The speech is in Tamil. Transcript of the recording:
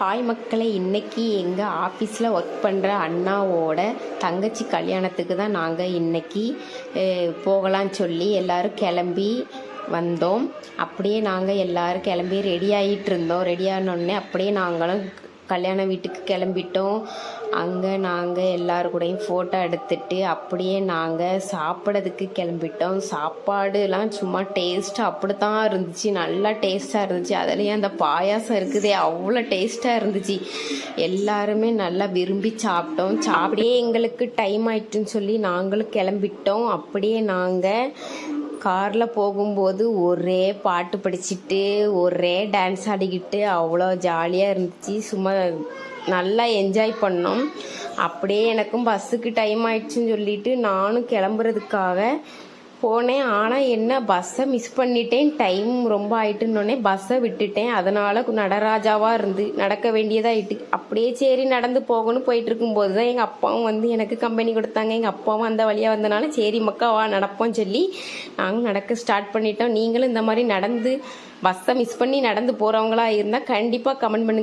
ஹாய் மக்களை இன்னைக்கு எங்கள் ஆஃபீஸில் ஒர்க் பண்ணுற அண்ணாவோட தங்கச்சி கல்யாணத்துக்கு தான் நாங்கள் இன்னைக்கு அஹ், போகலான்னு சொல்லி எல்லோரும் கிளம்பி வந்தோம். அப்படியே நாங்கள் எல்லோரும் கிளம்பி ரெடி ஆகிட்டு இருந்தோம். ரெடி ஆனோடனே அப்படியே நாங்களும் கல்யாண வீட்டுக்கு கிளம்பிட்டோம். அங்கே நாங்கள் எல்லாரு கூடயும் ஃபோட்டோ எடுத்துட்டு அப்படியே நாங்கள் சாப்பிட்றதுக்கு கிளம்பிட்டோம். சாப்பாடுலாம் சும்மா டேஸ்ட்டு அப்படி தான் இருந்துச்சு. நல்லா டேஸ்ட்டாக இருந்துச்சு. அதுலேயும் அந்த பாயாசம் இருக்குதே அவ்வளோ டேஸ்ட்டாக இருந்துச்சு. எல்லாருமே நல்லா விரும்பி சாப்பிட்டோம். அப்படியே எங்களுக்கு டைம் ஆயிட்டுன்னு சொல்லி நாங்களும் கிளம்பிட்டோம். அப்படியே நாங்கள் காரில் போகும்போது ஒரே பாட்டு படிச்சுட்டு ஒரே டான்ஸ் ஆடிக்கிட்டு அவ்வளோ ஜாலியாக இருந்துச்சு. சும்மா நல்லா என்ஜாய் பண்ணோம். அப்படியே எனக்கும் பஸ்ஸுக்கு டைம் ஆயிடுச்சுன்னு சொல்லிட்டு நானும் கிளம்புறதுக்காக போனேன். ஆனால் என்ன பஸ்ஸை மிஸ் பண்ணிட்டேன். டைம் ரொம்ப ஆயிட்டுன்னொடனே பஸ்ஸை விட்டுட்டேன். அதனால் நடராஜாவாக இருந்து நடக்க வேண்டியதாயிட்டு அப்படியே சரி நடந்து போகணும் போயிட்டு இருக்கும்போது தான் எங்கள் அப்பாவும் வந்து எனக்கு கம்பெனி கொடுத்தாங்க. எங்கள் அப்பாவும் அந்த வழியாக வந்தனால சரி மக்கா வா நடப்போம் சொல்லி நாங்கள் நடக்க ஸ்டார்ட் பண்ணிட்டோம். நீங்களும் இந்த மாதிரி நடந்து பஸ்ஸை மிஸ் பண்ணி நடந்து போகிறவங்களா இருந்தால் கண்டிப்பாக கமெண்ட் பண்ணுங்க.